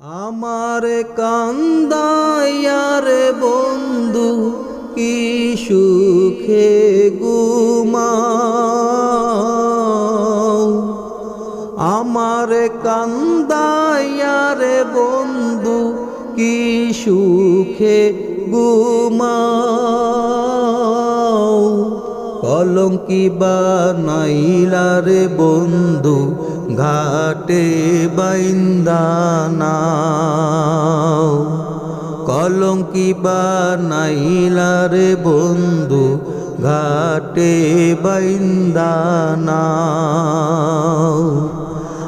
আমার কান্দায়ার বন্ধু, কি সুখে গুমাও আমার কান্দায়ার বন্ধু, কি সুখে গুমাও কলঙ্কি বানাইলার বন্ধু ঘাটে বাইন্দানাও। কলঙ্কি বানাইলার বন্ধু, ঘাটে বাইন্দানাও।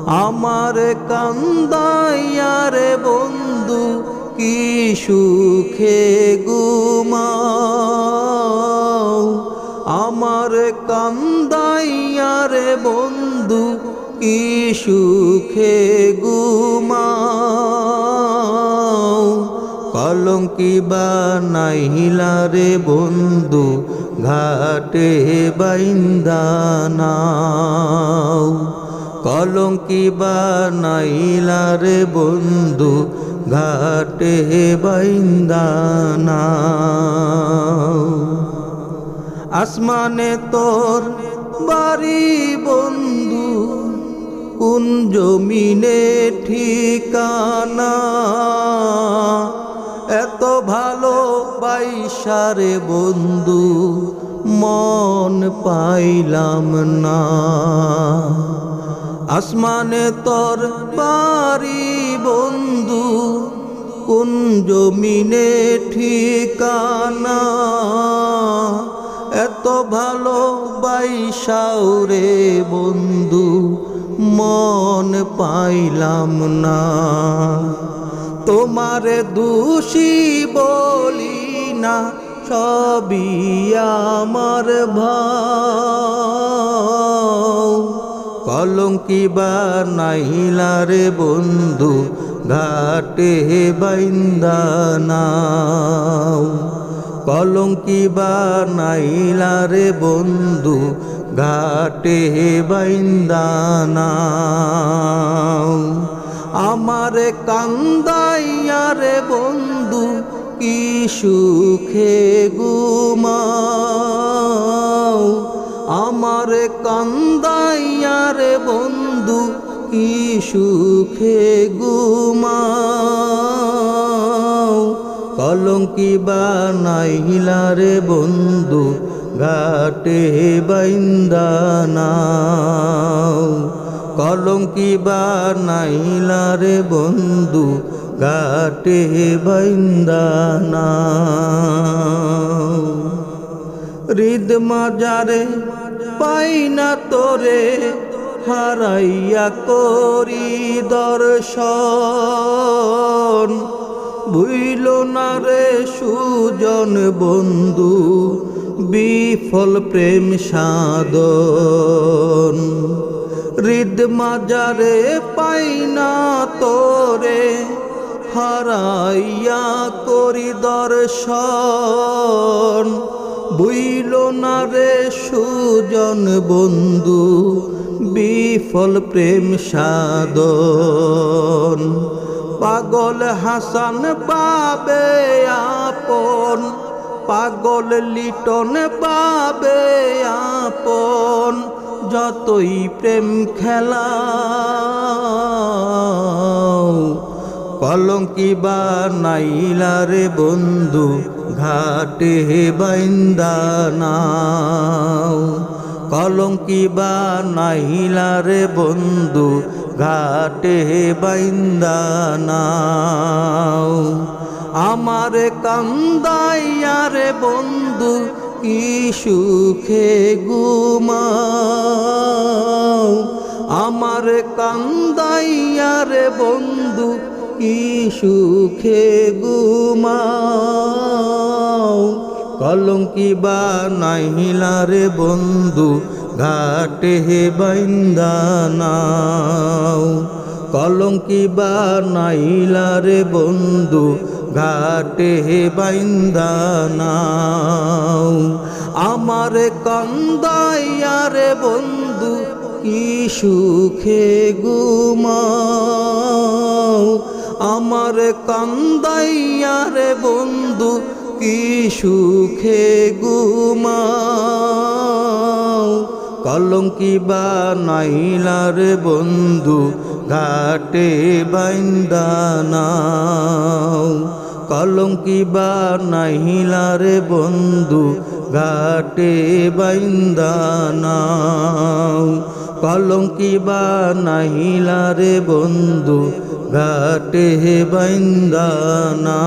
আমার কান্দাইয়ার বন্ধু, কি সুখে গুমাও আমার কান্দাইয়ার বন্ধু কি সুখে গুমাও কলঙ্কি বানাইলারে বন্ধু, ঘাটে বাইন্দানাও কলঙ্কি বানাইলারে বন্ধু, ঘাটে বাইন্দানাও আসমানে তোর বাড়ি বন্ধু কোন জমিনে ঠিকানা? এত ভালো বাইসারে বন্ধু মন পাইলাম না। আসমানে তোর বাড়ি বন্ধু কোন জমিনে ঠিকানা? এত ভালো বাইসাও রে বন্ধু মন পাইলাম না। তোমারে দোষী বলি না, সবই আমার ভাও। কলঙ্কি বানাইলারে বন্ধু, ঘাটে বাইন্দানাও কলঙ্কি বানাইলারে বন্ধু ঘাটে বাইন্দানাও আমার কান্দাইয়ারে বন্ধু, কি সুখে গুমাও আমার কান্দাইয়ারে বন্ধু, কি সুখে গুমাও কলঙ্কি বানাইলারে বন্ধু ঘাটে বাইন্দানাও কলঙ্কি বা নাইলা রে বন্ধু, ঘাটে বাইন্দানাও হৃদ মাজারে পাই না তোরে, হারাইয়া করি দর্শন। বুইল না রে সুজন বন্ধু বিফল প্রেম সাধন। হৃদ মাজারে পাই না তোরে, হারাইয়া করি দর্শন। বুইল না রে সুজন বন্ধু, বিফল প্রেম সাধন। পাগল হাসান পাবে আপন পাগল লিটন পাবে আপন, যতই প্রেম খেলা কলঙ্কি বানাইলারে বন্ধু, ঘাটে বাইন্দানাও কলঙ্কি বানাইলারে বন্ধু, ঘাটে বাইন্দানাও আমার কান্দাইয়ারে বন্ধু, কি সুখে গুমাও আমার কান্দাইয়ারে বন্ধু, কি সুখে গুমাও কলঙ্কি বা বানাইলারে বন্ধু, ঘাটে হে বাইন্দানাও কলঙ্কি বানাইলারে বন্ধু ঘাটে বাইন্দানাও আমার কান্দাইয়ারে বন্ধু, কি সুখে গুমাও আমার কান্দাইয়া রে বন্ধু, কি সুখে ঘুমাও। কলঙ্কি বা নাইলার বন্ধু ঘাটে বাইন্দানাও কলঙ্কি বা নাহিলার বন্ধু ঘাটে বাইন্দানাও কলঙ্কি বা নাহিলার বন্ধু ঘাটে বাইন্দানা